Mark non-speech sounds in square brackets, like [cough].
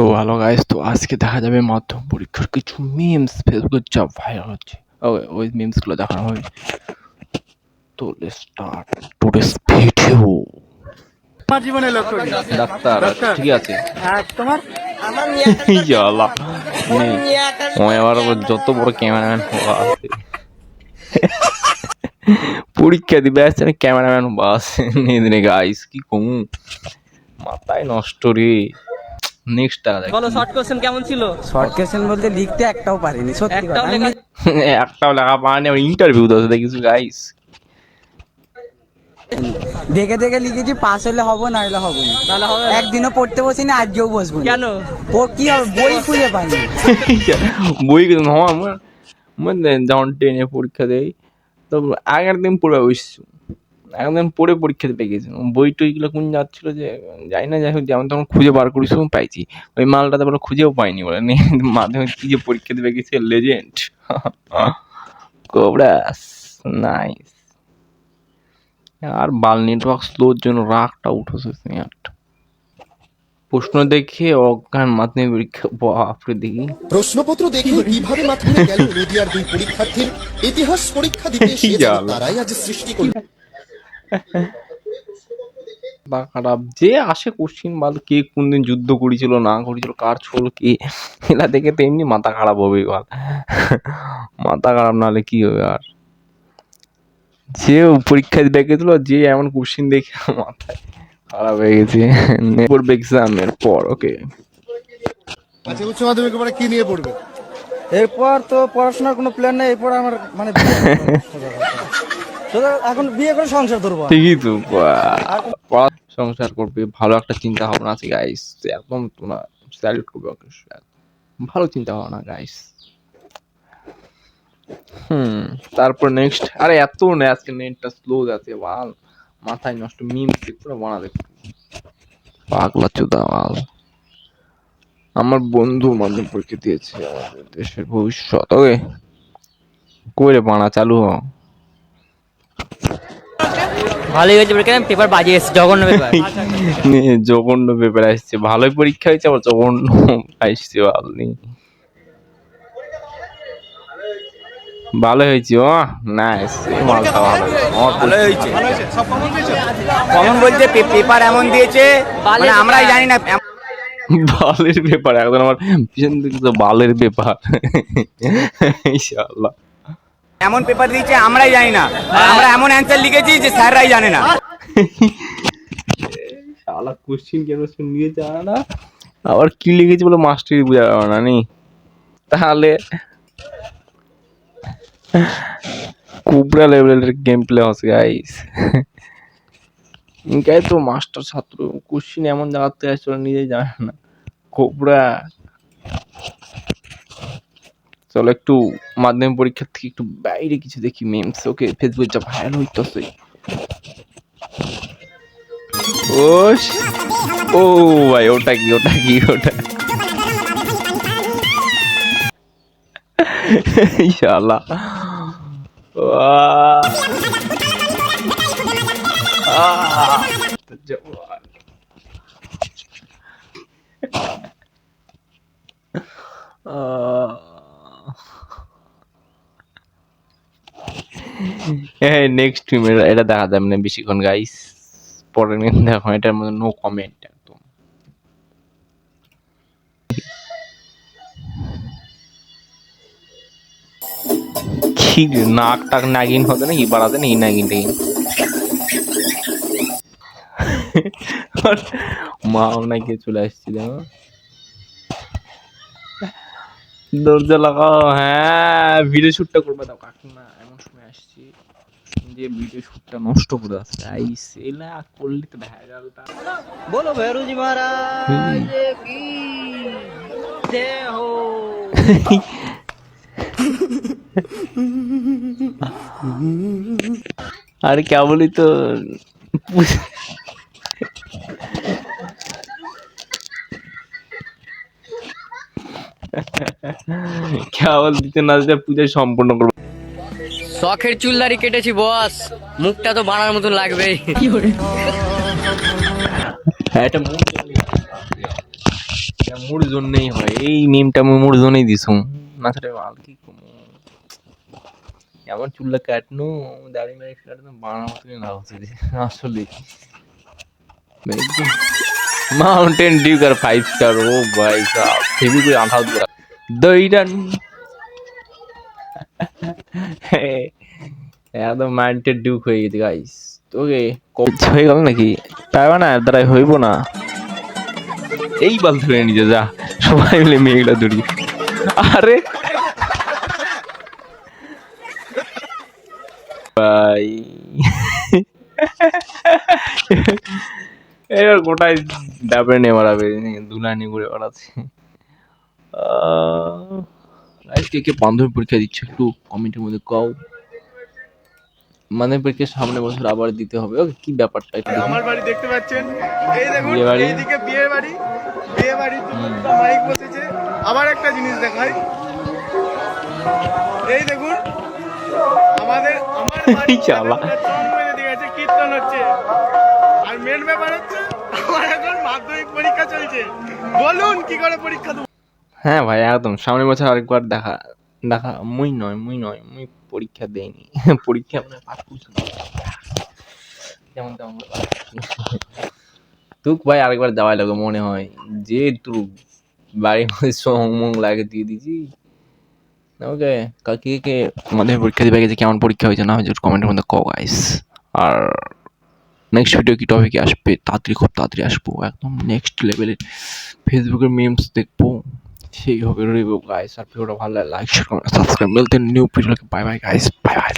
তো hello guys তো আজকে দেখা যাবে মাধ্যম পরীক্ষার কিছু মিমস ফেসবুকে যা ভাইরাল হচ্ছে। ওই ওই মিমসগুলো দেখানো হবে তো স্টার্ট টুডেস ভিডিও আমার লক্ষ্য ডাক্তার। ঠিক আছে। তোমার? ইয়ালা আবার যত বড় ক্যামেরাম্যান হওয়া আছে। পরীক্ষা দিবে আসছে না ক্যামেরাম্যান বাস নিয়ে গাইস কি কমু? মাথায় নষ্ট রে। নেক্সট টাকা দেখ বলো শর্ট কোশ্চেন কেমন ছিল? শর্ট কোয়েশ্চেন বলতে লিখতে একটাও পারিনি সত্যি [laughs] একটাও লেখা একটাও লেখা পায়নি আবার ইন্টারভিউ দিতে দেখিস গাইস দেখে দেখে লিখেছি পাস হলে হব না হলে হব না। তাহলে হবে একদিনও পড়তে বসিনি আজকেও বসবো কেন? ও- কি হবে বই খুঁজে পাইনি। [laughs] বই কিন্তু হ্যাঁ আমার মানে যখন টেনে পরীক্ষা দেই তো আগের দিন পড়বে বসছি দিন পড়ে পরীক্ষা দিতে গেছি বই টইগুলো কোন যাচ্ছিল যে যাই না যাই হোক যেমন তখন খুঁজে বার করি করিস পাইছি। ওই মালটা তারপরে খুঁজেও পাইনি বলে নে। [laughs] মাধ্যমিক কি যে পরীক্ষা দিতে গেছে লেজেন্ড কোবরাস নাইস আর বাল নেটওয়ার্ক স্লোর জন্য রাগটা উঠেছে প্রশ্ন দেখে অজ্ঞান মাধ্যমিক পরীক্ষা বাপরে দেখি। প্রশ্নপত্র দেখে কীভাবে মাধ্যমে গেল নদিয়ার দুই পরীক্ষার্থীর ইতিহাস পরীক্ষা দিতে [laughs] তারাই আজ সৃষ্টি করল বা খারাপ। যে আসে কোশ্চিন বল কে কোনদিন যুদ্ধ করেছিল, না করেছিল, কার ছোল কে এলা দেখে তো এমনি মাথা খারাপ হবে বল মাথা খারাপ নাহলে কি হবে আর? যে পরীক্ষা দিতে গেছিল যে এমন কোশ্চিন দেখে মাথায় খারাপ হয়ে গেছে। পড়বে এক্সামের পর ওকে আচ্ছা উচ্চ মাধ্যমিক পরে কি নিয়ে পড়বে? এরপর তো পড়াশোনার কোনো প্ল্যান নেই, এরপর আমার মানে এখন বিয়ে করে সংসার ধরবো। ঠিকই তো সংসার করবে ভালো একটা চিন্তা ভাবনা আছে গাইস একদম তোমরা স্যালুট করবে ওকে ভালো চিন্তা ভাবনা গাইস হুম। তারপর নেক্সট আরে এত না আজকে নেটটা স্লো যাচ্ছে বাল। মাথায় নষ্ট মিম পুরো বানাবে পাগলা চোদা বাল। আমার বন্ধু মাধ্যম পরীক্ষা দিয়েছে আমাদের দেশের ভবিষ্যৎ। ওকে। করে বানা চালু হ। ভালোই হয়েছে পরীক্ষা পেপার বাজিয়ে এসেছে জঘন্য পেপার জঘন্য পেপার আসছে। ভালোই পরীক্ষা হয়েছে আবার জঘন্য আসছে ভালো নেই। ভালো হয়েছে ও নাইস মালটা ভালো ভালো হয়েছে। কমন বলতে পেপার এমন দিয়েছে বালের মানে আমরাই পেপার। জানি না। বালের ব্যাপার আমার পিছন দিকে তো বালের ব্যাপার ইনশাআল্লাহ। এমন পেপার দিয়েছে আমরাই জানি না। আমরা এমন অ্যান্সার লিখেছি যে স্যাররাই জানে না। শালা কোশ্চিন কেন নিয়ে জানা না? আবার কি লিখেছি বলে মাস্টারই বোঝা গেল না নি তাহলে কুবরা লেভেলের গেম প্লে হচ্ছে গাইস ইনকাই তো মাস্টার ছাত্র কোশ্চিন এমন জায়গাতে আসছে নিজে নিজেই জানে না। কোবরা। চলো একটু মাধ্যমিক পরীক্ষার থেকে একটু বাইরে কিছু দেখি মেমস ওকে ফেসবুক যা ভাইরাল হইতেছে। ও ও ভাই, ওটা কি ওটা কি, ওটা ইনশাআল্লাহ। ওয়াহ। হ্যাঁ নেক্সট এটা দেখা যাবে না বেশিক্ষণ গাইস দেখো, এটার মধ্যে নো কমেন্ট একদম। কি নাক টাক নাগিন হবে নাকি বাড়াতে নাকি নাগিন টাগিন [laughs] মাও নাকি চলে আসছি দেখো দরজা লাগাও হ্যাঁ ভিডিও শুটটা করবে। দাও কাকিমা এমন সময় আসছি। যে ভিডিও শুটটা নষ্ট করে আসছে। আই সেলা করলি তো ভাই ভেজালটা। বলো ভেরুজি মহারাজ কি? দেহো। আরে কেবলই তো খেয়াল দিতে না দিতে সম্পূর্ণ করব। শখের চুলদারি কেটেছি বস মুখটা তো বানার মতন লাগবে হ্যাঁ, মুড় জন্যই হয়। এই মিমটা আমি মুড় জন্যই দিছু। না সেটা কি চুলটা কাটনো? দাড়ি মেরে বানার মতনই না হচ্ছে আসলে। মাউন্টেন ডিউ কার ফাইভ স্টার ও ভাই সাহেব হেভি করে আঠাশ দইরান একদম মাইন্ডেড ডিউক হয়ে গেছে গাইস ওকে হয়ে গেল নাকি? পারবা না এর দ্বারাই হইব না। এই বাল ধরে নিজে যা সবাই মিলে মেয়েগুলা ধরি। আরে! ভাই। এবার গোটাই ডাবরে নিয়ে মারাবে দুলা নিয়ে ঘুরে গাইস কে কে বান্ধবী পরীক্ষা দিচ্ছে একটু কমেন্টের মধ্যে কও। মানে পরীক্ষা সামনে বছর আবার দিতে হবে ওকে কি ব্যাপারটা দেখি। আমার বাড়ি দেখতে পাচ্ছেন? এই দেখুন? এইদিকে বিয়ে বাড়ি বিয়ে বাড়ি মাইক বসেছে। আবার একটা জিনিস দেখাই। এই দেখুন আমাদের আমার [laughs] বাড়ি চালা। কীর্তন হচ্ছে। আর মেন ব্যাপার হচ্ছে আমার এখন মাধ্যমিক পরীক্ষা চলছে। বলুন কি করে পরীক্ষা দেবো? হ্যাঁ ভাই, একদম। সামনের বছর আরেকবার দেখা দেখা, মুই নয় মুই নয়, মুই পরীক্ষা দেইনি। [laughs] পরীক্ষা মানে পাস করছি। না। যেমন তেমন তুক ভাই, আরেকবার যাওয়াই লাগে মনে হয়। যে তুই বাড়ির মধ্যে সমং লাগে দিয়ে দিছি ওকে কাকে কে আমাদের পরীক্ষা দিবে গেছে, কেমন পরীক্ষা হয়েছে না হয়েছে কমেন্টের মধ্যে কও গাইস আর নেক্সট ভিডিও কি টপিকে আসবে? তাড়াতাড়ি, খুব তাড়াতাড়ি আসব। একদম নেক্সট লেভেলের ফেসবুকের মিমস দেখব। সেই হবে রিভিউ গাইস আর ভিডিওটা ভালো লাগে লাইক শেয়ার কমেন্ট সাবস্ক্রাইব মিলতে new video bye bye guys bye bye